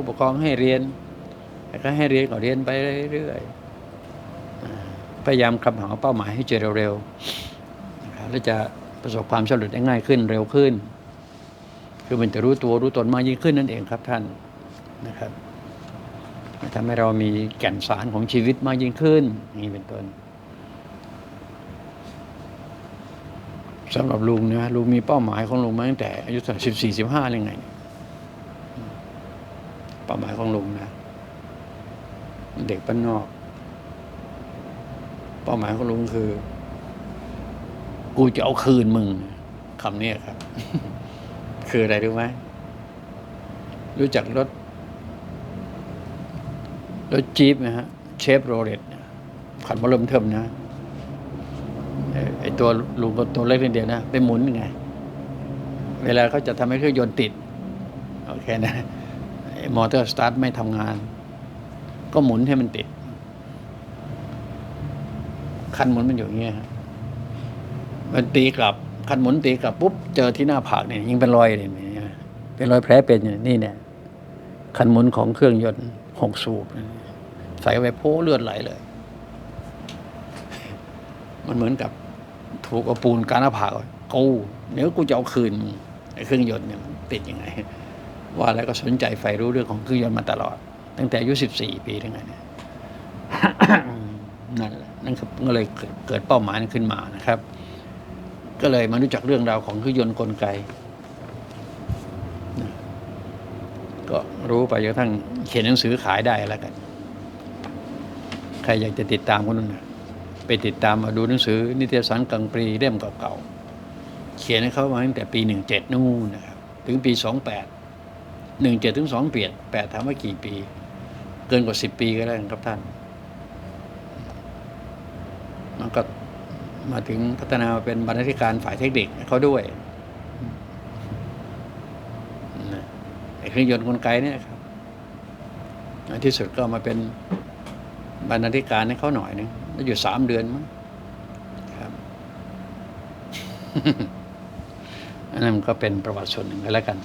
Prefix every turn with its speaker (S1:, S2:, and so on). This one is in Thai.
S1: ผู้ปกครองให้เรียนแล้วก็ให้เรียนก็เรียนไปเรื่อยๆพยายามคำหาเป้าหมายให้เจอเร็วๆแล้วจะประสบความสำเร็จได้ง่ายขึ้นเร็วขึ้น คือมันจะรู้ตัวรู้ตนมากยิ่งขึ้นนั่นเองครับท่านนะครับทำให้เรามีแก่นสารของชีวิตมากยิ่งขึ้นนี้เป็นต้นสำหรับลุงนะลุงมีเป้าหมายของลุงมาตั้งแต่อายุสักสิบสี่สิบห้าเลยไง เป้าหมายของลุงนะ เด็กบ้านนอก เป้าหมายของลุงคือ กูจะเอาคืนมึงคำนี้ครับ คืออะไรรู้ไหมรู้จักรถรถจี๊ปไหมฮะ เชฟโรเลตขันมาเริ่มเทิมนะไอตัวลุงก็ตัวเล็กนิดเดียวนะ ไปหมุนยังไง เวลาเขาจะทำให้เครื่องยนต์ติด โอเคนะ มอเตอร์สตาร์ทไม่ทำงาน ก็หมุนให้มันติด คันหมุนมันอยู่อย่างเงี้ยมันตีกลับ คันหมุนตีกลับปุ๊บเจอที่หน้าผากเนี่ยยิงเป็นรอยเลยเนี่ยเป็นรอยแผลเป็นอยู่นี่เนี่ย คันหมุนของเครื่องยนต์หกสูบใส่ไปโพ้เลือดไหลเลย มันเหมือนกับถูกเอาปูนการหน้าผากกูเดี๋ยวกูจะเอาคืนไอ้เครื่องยนต์เนี่ยติดยังไง ว่าแล้วก็สนใจใฝ่รู้เรื่องของเครื่องยนต์มาตลอด ตั้งแต่อายุสิบสี่ปีทั้งนั้นเนี่ยนั่นแหละนั่นก็เลยเกิดเป้าหมายนั้นขึ้นมานะครับ ก็เลยมารู้จักเรื่องราวของเครื่องยนต์กลไก ก็รู้ไปจนกระทั่งเขียนหนังสือขายได้แล้วกัน ใครอยากจะติดตามคนนั้นไปติดตามมาดูหนังสือ นิตยสารกังปรีเล่มเก่าๆเขียนให้เขามาตั้งแต่ปีหนึ่งเจ็ดนู่นนะครับ ถึงปีสองแปด หนึ่งเจ็ดถึงสองเปียนแปดถามว่ากี่ปี เกินกว่าสิบปีก็ได้ครับท่าน มันก็มาถึงพัฒนามาเป็นบรรณาธิการฝ่ายเทคนิคเขาด้วยเครื่องยนต์กลไกเนี่ยครับที่สุดก็มาเป็นบรรณาธิการให้เขาหน่อยนึงแล้วอยู่สามเดือนมั้งครับอันนั้นมันก็เป็นประวัติส่วนหนึ่งก็แล้วกัน